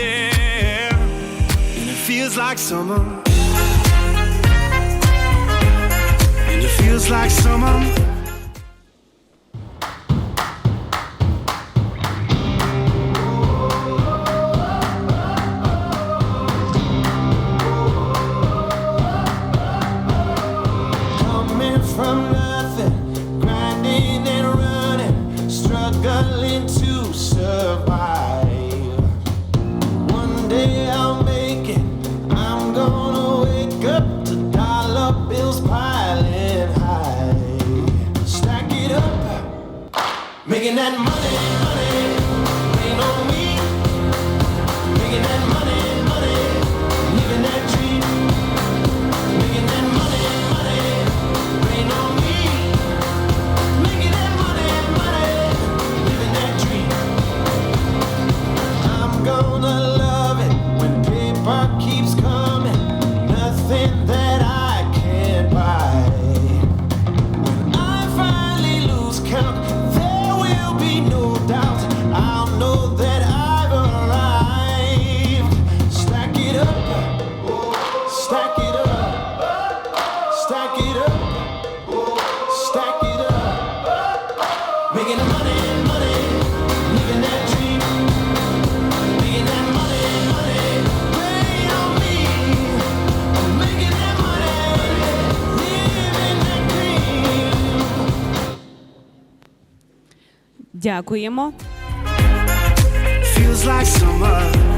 there, and it feels like summer. And it feels like summer. Coming from nothing, grinding and running, struggling to survive. Making that money, money, stack it up, stack it up, stack it up. Making money, money, living that dream. Making that money, money, rain on me. I'm making that money, living that dream. Дякуємо. Feels like summer.